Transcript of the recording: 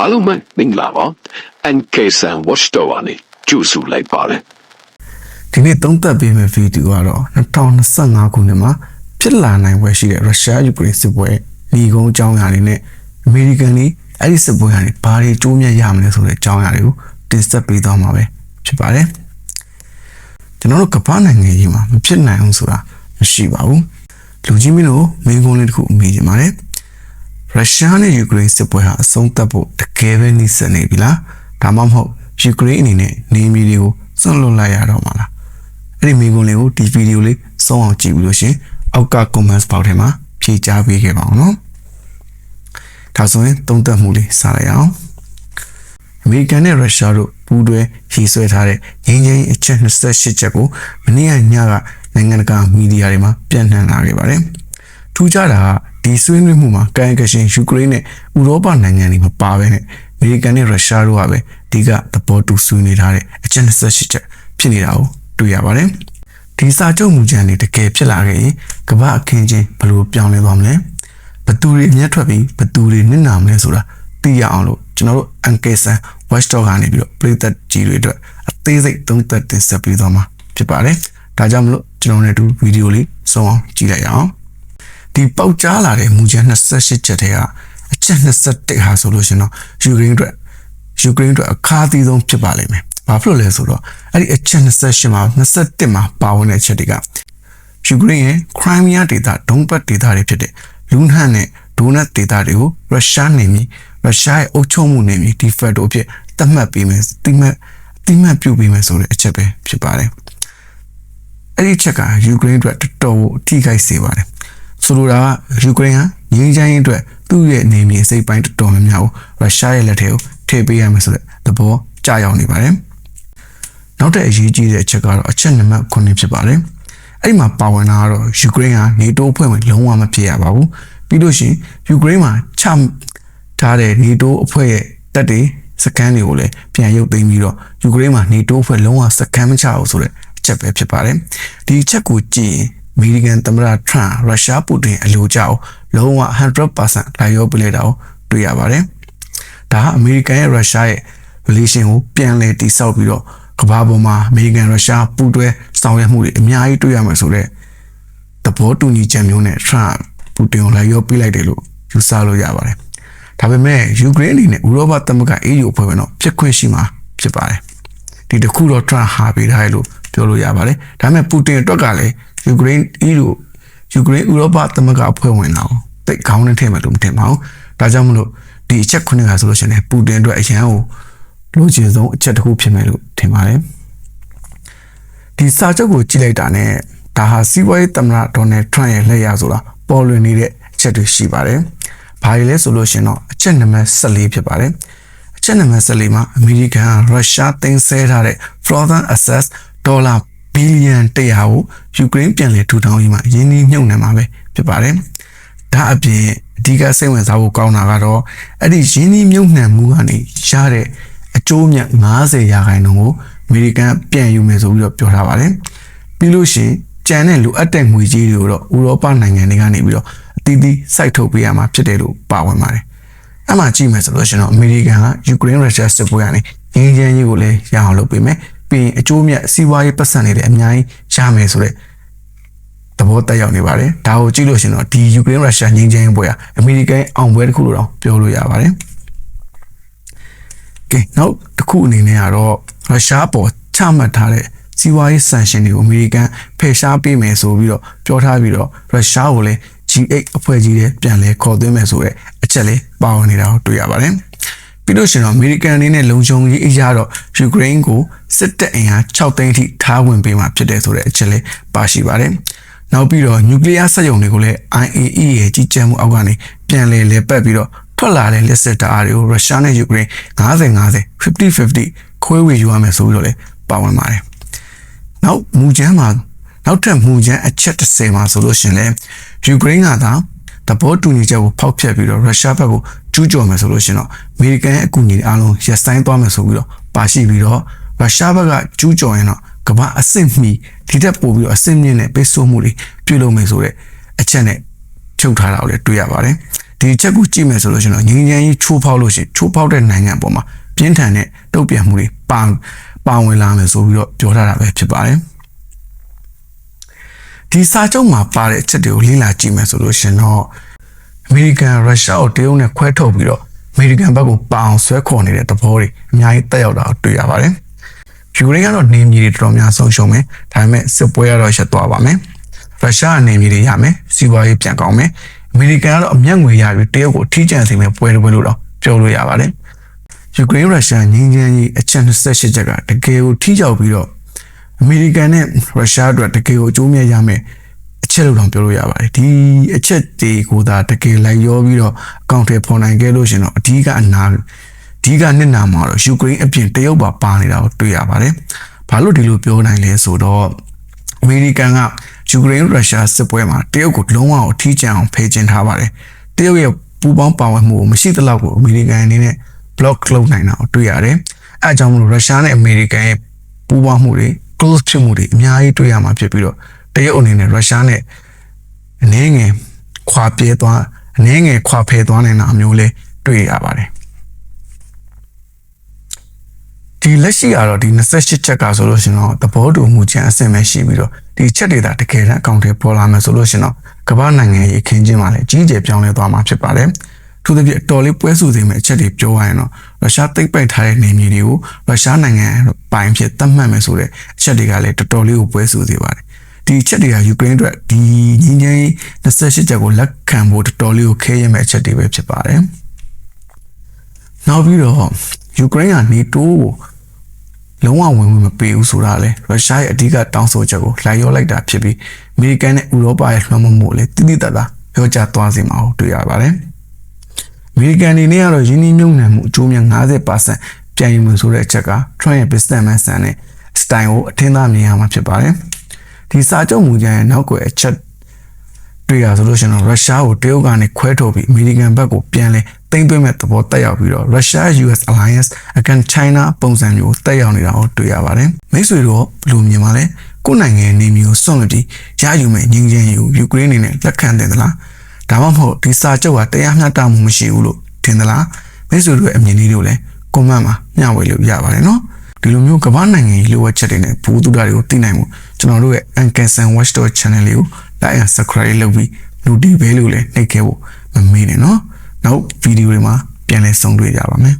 အားလုံးပဲမင်္ဂလာပါ NK San Watchdog ကနေကြိုဆိုလိုက်ပါတယ်ဒီနေ့သုံးသပ်ပေးမယ့်ဗီဒီယိုကတော့2025ခုနှစ်မှာဖြစ်လာနိုင်ပွဲရှိတဲ့ရုရှားယူကရိန်းစစ်ပွဲလီကုန်းအကြောင်းအရာတွေနဲ့အမေရိကန်တွေအဲ့ဒီစစ်ပွဲကနေဘာတွေကျိုးမြတ်ရမလဲဆိုတဲ့အကြောင်းအရာတွေကိုတင်ဆက်ပေးသွားမှာပဲဖြစ်ပါတယ်ကျွန်တော်တို့ကမ္ဘာနိုင်ငံကြီးမှာမဖြစ်နိုင်အောင်ဆိုတာမရှိပါဘူးလူကြီးမင်းတို့မင်းကုန်းလေးတစ်ခုအမေးချင်ပါတယ် ရုရှားနဲ့ယူကရိန်းစစ်ပွဲဟာအဆုံးသတ်ဖို့တကယ်ပဲနှိစက်နေပြီလားဒါမှမဟုတ်ယူကရိန်းအနေနဲ့နေမီတွေကိုစွန့်လွတ်လိုက်ရတော့မှာလားအဲ့ဒီမိကုန်းလေးကိုဒီဗီဒီယိုလေးစောင်းအောင်ကြည့်ပြီးလို့ရှရင်အောက်က comments box ထဲမှာဖြေကြားပေးခဲ့ပါအောင်နော်ဒါဆိုရင်သုံးသပ်မှုလေးစလိုက်အောင်အမေရိကန်နဲ့ရုရှားတို့ပူးတွဲဟီဆွဲထားတဲ့ငင်းငင်းအချက်28ချက်ကိုမနေ့ကညကနိုင်ငံတကာမီဒီယာတွေမှာပြန့်နှံ့လာခဲ့ပါတယ်ထူးခြားတာက ဒီဆွေးနွေးမှုမှာကာယကရှင်ယူကရိန်းနဲ့ဥရောပနိုင်ငံတွေမပါဘဲနဲ့အမေရိကန်နဲ့ရုရှားတို့ကပဲအဓိကသဘောတူဆွေးနွေးထားတဲ့အချက်28ချက်ဖြစ်နေတာကိုတွေ့ရပါတယ်ဒီစာချုပ်မူကြမ်းတွေတကယ်ဖြစ်လာခဲ့ရင်ကမ္ဘာအခင်းချင်းဘယ်လိုပြောင်းလဲသွားမလဲဘသူတွေအမျက်ထွက်ပြီးဘသူတွေနစ်နာမလဲဆိုတာသိရအောင်လို့ကျွန်တော်တို့ Ankesan Watchdog ကနေပြီးတော့ပြည်သက်ကြီးတွေအတွက်အသေးစိတ်သုံးသပ်တင်ဆက်ပေးသွားမှာဖြစ်ပါတယ်ဒါကြောင့်မလို့ကျွန်တော်တို့ဗီဒီယိုလေးစုံအောင်ကြည့်လိုက်အောင် ဒီပေါက်ကြားလာတဲ့မူကြမ်း28ချက်ထဲကအချက်21ဟာဆိုလို့ရှင်တော့ယူကရိန်းအတွက်ယူကရိန်းအတွက်အခါသီးဆုံးဖြစ်ပါလိမ့်မယ်။ဘာဖြစ်လို့လဲဆိုတော့အဲ့ဒီအချက်28မှာ21မှာပါဝင်တဲ့အချက်တွေကယူကရိန်းရဲ့ Crimea ဒေသဒုံဘတ်ဒေသတွေဖြစ်တဲ့လူနဟန်နဲ့ဒိုနတ်ဒေသတွေကိုရုရှားနေမီရုရှားရဲ့အုပ်ချုပ်မှုနေမီဒီဖက်တိုအဖြစ်သတ်မှတ်ပေးမယ်တိမှတ်တိမှတ်ပြုပေးမယ်ဆိုတဲ့အချက်ပဲဖြစ်ပါတယ်။အဲ့ဒီချက်ကယူကရိန်းအတွက်တော်တော်အထိခိုက်စေပါတယ်။ ဆိုလိုတာကယူကရိန်းဟာငြိမ်းချမ်းရေးအတွက်သူ့ရဲ့နေမြေစိတ်ပိုင်းတော်တော်များများကိုရုရှားရဲ့လက်ထဲကိုထည့်ပေးရမယ်ဆိုတဲ့သဘောကြာရောက်နေပါတယ်။နောက်တဲ့အရေးကြီးတဲ့အချက်ကတော့အချက်နံပါတ်9ဖြစ်ပါတယ်။အဲ့ဒီမှာပါဝင်တာကတော့ယူကရိန်းဟာနေတိုးအဖွဲ့ဝင်လုံးဝမဖြစ်ရပါဘူး။ပြီးလို့ရှိရင်ယူကရိန်းမှာချထားတဲ့နေတိုးအဖွဲ့ရဲ့တပ်တွေစကန်တွေကိုလည်းပြန်ရုပ်သိမ်းပြီးတော့ယူကရိန်းမှာနေတိုးအဖွဲ့လုံးဝစကန်မချအောင်ဆိုတဲ့အချက်ပဲဖြစ်ပါတယ်။ဒီအချက်ကိုကြည့်ရင် အမေရိကန်သမ္မတထရန့်ရုရှားပူတင်အလိုကျအောင်လုံးဝ100%လိုက်ရောပြလိုက်တာကိုတွေ့ရပါတယ်။ဒါကအမေရိကန်ရဲ့ရုရှားရဲ့ relation ကိုပြန်လည်တည်ဆောက်ပြီးတော့ကမ္ဘာပေါ်မှာအမေရိကန်ရုရှားပူးတွဲဆောင်ရွက်မှုတွေအများကြီးတွေ့ရမှာဆိုတော့သဘောတူညီချက်မျိုးနဲ့ထရန့်ပူတင်ကိုလိုက်ရောပြလိုက်တယ်လို့ယူဆလို့ရပါတယ်။ဒါပေမဲ့ယူကရိန်းအနေနဲ့ဥရောပသမဂ္ဂ EU အဖွဲ့ဝင်တော့ဖြစ်ခွင့်ရှိမှာဖြစ်ပါတယ်။ဒီတခုတော့ထရန့်ဟာပေးထားရလို့ပြောလို့ရပါတယ်။ဒါပေမဲ့ပူတင်အတွက်ကလည်း ယူကရိန်း EU ယူကရိန်းဥရောပသမဂ္ဂအဖွဲ့ဝင်တော့တိတ်ခေါင်းနဲ့ထည့်မယ်လို့မထင်ပါဘူး။ဒါကြောင့်မလို့ဒီအချက်ခုနှစ်ကဆိုလို့ရှိရင်ပူတင်အတွက်အရန်ကိုလိုချင်ဆုံးအချက်တစ်ခုဖြစ်မယ်လို့ထင်ပါတယ်။ဒီစာချုပ်ကိုကြည့်လိုက်တာနဲ့ဒါဟာစီးပွားရေးသမ္မတဒေါ်နယ်ထရန့်ရဲ့လက်ရဆိုတာပေါ်လွင်နေတဲ့အချက်တွေရှိပါတယ်။ဘာတွေလဲဆိုလို့ရှိရင်တော့အချက်နံပါတ်14ဖြစ်ပါတယ်။အချက်နံပါတ်14မှာအမေရိကန်ကရုရှားတင်ဆဲထားတဲ့ Frozen Access ဒေါ်လာ ဘီလီယံ100ကိုယူကရိန်းပြန်လည်ထူထောင်ရေးမှာရင်းနှီးမြှုပ်နှံမှာပဲဖြစ်ပါတယ်။ဒါအပြင်အဓိကစိတ်ဝင်စားဖို့ကောင်းတာကတော့အဲ့ဒီရင်းနှီးမြှုပ်နှံမှုကနေရတဲ့အကျိုးမြတ်90ရာခိုင်နှုန်းကိုအမေရိကန်ပြန်ယူမယ်ဆိုပြီးတော့ပြောထားပါတယ်။ပြီးလို့ရှိရင်ကြံတဲ့လိုအပ်တဲ့ငွေကြေးတွေကိုတော့ဥရောပနိုင်ငံတွေကနေပြီးတော့အသီးသီးစိုက်ထုတ်ပေးရမှာဖြစ်တယ်လို့ပါဝင်ပါတယ်။အဲ့မှာကြည့်မယ်ဆိုလို့ရှိရင်တော့အမေရိကန်ကယူကရိန်းရုရှားစစ်ပွဲကနေငင်းချမ်းရေးကိုလည်းရအောင်လုပ်ပေးမယ်။ ပြီးရင်အကျိုးမြတ်စီးပွားရေးပတ်စံတွေလည်းအများကြီးရမယ်ဆိုတဲ့သဘောတက်ရောက်နေပါတယ်။ဒါကိုကြည့်လို့ရှိရင်တော့ဒီယူကရိန်းရုရှားငင်းချမ်းရေးပွဲကအမေရိကန်အောင်ပွဲတစ်ခုလို့တော့ပြောလို့ရပါတယ်။ကဲနောက်တစ်ခုအနေနဲ့ကတော့ရုရှားပေါ်ချမှတ်ထားတဲ့စီးပွားရေးဆန်ရှင်တွေကိုအမေရိကန်ဖယ်ရှားပေးမယ်ဆိုပြီးတော့ပြောထားပြီးတော့ရုရှားကိုလည်း G8 အဖွဲ့ကြီးတွေပြန်လဲခေါ်သွင်းမယ်ဆိုတဲ့အချက်လေးပါဝင်နေတာကိုတွေ့ရပါတယ်။ ပြီးလို့ရှိရင်တော့အမေရိကန်အနေနဲ့လုံခြုံရေးအရာတော့ယူကရိန်းကိုစစ်တပ်အင်အား6သိန်းအထိထားဝင်ပေးမှာဖြစ်တယ်ဆိုတဲ့အချက်လေးပါရှိပါတယ်။နောက်ပြီးတော့နျူကလ িয়ার စက်ရုံတွေကိုလည်း IAEA ရဲ့ကြီးကြပ်မှုအောက်ကနေပြန်လဲလဲပတ်ပြီးတော့ထွက်လာတဲ့လက်စစ်တအားတွေကိုရုရှားနဲ့ယူကရိန်း90 90 50 50ခွဲဝေယူရမယ်ဆိုပြီးတော့လည်းပါဝင်ပါတယ်။နောက်မူချမ်းမှာနောက်ထပ်မူချမ်းအချက်30မှာဆိုလို့ရှင်လဲယူကရိန်းကသာတဘောတူညီချက်ကိုဖောက်ဖျက်ပြီးတော့ရုရှားဘက်ကို ကျူးကျော်မယ်ဆိုလို့ရှင်တော့အမေရိကန်ရဲ့အကူအညီအားလုံးရပ်ဆိုင်းသွားမယ်ဆိုပြီးတော့ပါရှိပြီးတော့ရုရှားဘက်ကကျူးကျော်ရင်တော့ကမ္ဘာအဆင့်မီဒီတက်ပို့ပြီးတော့အဆင့်မြင့်တဲ့ပိတ်ဆို့မှုတွေပြုလုပ်မယ်ဆိုတဲ့အချက်နဲ့ဖြုတ်ထားတာကိုလည်းတွေ့ရပါတယ်ဒီဒီချက်ကိုကြည့်မယ်ဆိုလို့ရှိရင်တော့ငင်းငင်းကြီးချိုးဖောက်လို့ရှိရင်ချိုးဖောက်တဲ့နိုင်ငံအပေါ်မှာပြင်းထန်တဲ့တုံ့ပြန်မှုတွေပါပါဝင်လာမယ်ဆိုပြီးတော့ပြောထားတာပဲဖြစ်ပါတယ်ဒီစာချုပ်မှာပါတဲ့အချက်တွေကိုလေ့လာကြည့်မယ်ဆိုလို့ရှိရင်တော့အ မေရိကန်ရုရှားကိုတရုတ်နဲ့ခွဲထုတ်ပြီးတော့အမေရိကန်ဘက်ကိုပအောင်ဆွဲခေါ်နေတဲ့သဘောတွေအများကြီးတက်ရောက်တာကိုတွေ့ရပါတယ်ယူကရိန်းကတော့နေမြေတွေတော်တော်များဆုံးရှုံးမယ်ဒါပေမဲ့စစ်ပွဲကတော့ရပ်သွားပါမယ်ရုရှားအနေမြေတွေရမယ်စီးပွားရေးပြန်ကောင်းမယ်အမေရိကန်ကတော့အမျက်ငွေရပြီးတရုတ်ကိုထိကျန်စေမယ်ပွဲတစ်ပွဲလို့တော့ပြောလို့ရပါတယ်ယူကရိန်းရုရှားငင်းငင်းကြီးအချက်28ချက်ကတကယ်ကိုထိကြောက်ပြီးတော့အမေရိကန်နဲ့ရုရှားအတွက်တကယ်ကိုအကျိုးမြတ်ရမယ်အ ချက်လို့တော့ပြောလို့ရပါတယ်ဒီအချက်တွေကိုသာတကယ်လိုက်ရောပြီးတော့အကောင့်ထဲပေါ်နိုင်ခဲ့လို့ရှင်တော့အဓိကအနာအဓိကနှစ်နာမှာတော့ယူကရိန်းအပြင်တရုတ်ပါပါနေတာကိုတွေ့ရပါတယ်ဘာလို့ဒီလိုပြောနိုင်လဲဆိုတော့အမေရိကန်ကယူကရိန်းရုရှားစစ်ပွဲမှာတရုတ်ကိုလုံးဝအထီးကျန်အောင်ဖယ်ကျင်ထားပါတယ်တရုတ်ရဲ့ပူပေါင်းပါဝင်မှုကိုမရှိသလောက်ကိုအမေရိကန်အနေနဲ့ block လုပ်နိုင်တာကိုတွေ့ရတယ်အဲအကြောင်းမလို့ရုရှားနဲ့အမေရိကန်ရဲ့ပူးပေါင်းမှုတွေ close ဖြစ်မှုတွေအများကြီးတွေ့ရမှာဖြစ်ပြီးတော့ တရုတ်အနေနဲ့ရုရှားနဲ့အနည်းငယ်ခွာပြေးသွားအနည်းငယ်ခွာဖယ်သွားနိုင်တာအမျိုးလဲတွေ့ရပါတယ်ဒီလက်ရှိကတော့ဒီ28ချက်ကဆိုလို့ရှင်တော့သဘောတူမှုချမ်းအဆင့်ပဲရှိပြီးတော့ဒီချက်တွေဒါတကယ်တမ်းအကောင့်တွေပေါ်လာမယ်ဆိုလို့ရှင်တော့ကမ္ဘာနိုင်ငံရေးအခင်းချင်းမှာလည်းကြီးကျယ်ပြောင်းလဲသွားမှာဖြစ်ပါတယ်။ထို့သဖြင့်အတော်လေးပွဲစုသေးမဲ့အချက်တွေပြောရရင်တော့ရုရှားသိပ်ပိုက်ထားတဲ့နေမြေတွေကိုရုရှားနိုင်ငံပိုင်ဖြစ်သတ်မှတ်မယ်ဆိုတဲ့အချက်တွေကလည်းတော်တော်လေးကိုပွဲစုသေးပါတယ်။ ဒီအချက်တွေကယူကရိန်းအတွက်ဒီငင်းငင်း28ချက်ကိုလက်ခံဖို့တော်တော်လေးကိုခဲရမဲ့အချက်တွေပဲဖြစ်ပါတယ်။နောက်ပြီးတော့ယူကရိန်းကနေတိုးကိုလုံးဝဝင်ဝင်မပေးဘူးဆိုတာလေရုရှားရဲ့အဓိကတောင်းဆိုချက်ကိုလိုက်ရောလိုက်တာဖြစ်ပြီးအမေရိကန်နဲ့ဥရောပရဲ့လွှမ်းမိုးမှုလည်းတိတိတတ်တာပြောကြသွားစေမှာတွေ့ရပါတယ်။အမေရိကန်အနေနဲ့ကတော့ယင်းနှိမ့်ညွန့်နှံမှုအကျိုးများ50%ပြန်ယူမှုဆိုတဲ့အချက်က Trump ရဲ့ businessman ဆန်တဲ့ style ကိုအထင်သာမြင်ရမှာဖြစ်ပါတယ်။ ဒီစာချုပ်မူကြမ်းရဲ့နောက်ကွယ်အချက်တွေ့ရဆိုလို့ရှိရင်တော့ရုရှားကိုတရုတ်ကနေခွဲထုတ်ပြီးအမေရိကန်ဘက်ကိုပြန်လဲသိမ်းသွင်းမဲ့သဘောတက်ရောက်ပြီးတော့ရုရှား US Alliance against China ပုံစံမျိုးတက်ရောက်နေတာကိုတွေ့ရပါတယ်မိတ်ဆွေတို့ဘယ်လိုမြင်ပါလဲကိုယ်နိုင်ငံနေမျိုးစွန့်လွတ်ပြီးရယူမဲ့ငင်းချင်းယူယူကရိန်းနေနဲ့လက်ခံတယ်သလားဒါမှမဟုတ်ဒီစာချုပ်ကတရားမျှတမှုမရှိဘူးလို့ထင်သလားမိတ်ဆွေတို့ရဲ့အမြင်လေးတွေကိုလည်း comment မှာမျှဝေလို့ရပါတယ်နော် ဒီလိုမျိုးကမ္ဘာနိုင်ငံကြီးလိုအပ်ချက်တွေနဲ့ဘူးတူတာတွေကိုသိနိုင်မှုကျွန်တော်တို့ရဲ့ Ankensan Watchdog Channel လေးကို like and subscribe လုပ်ပြီး notification လေးကိုလည်းနှိပ်ခဲ့ဖို့မမေ့နဲ့နော်နောက်ဗီဒီယိုတွေမှာပြန်လည်ဆုံတွေ့ကြပါမယ်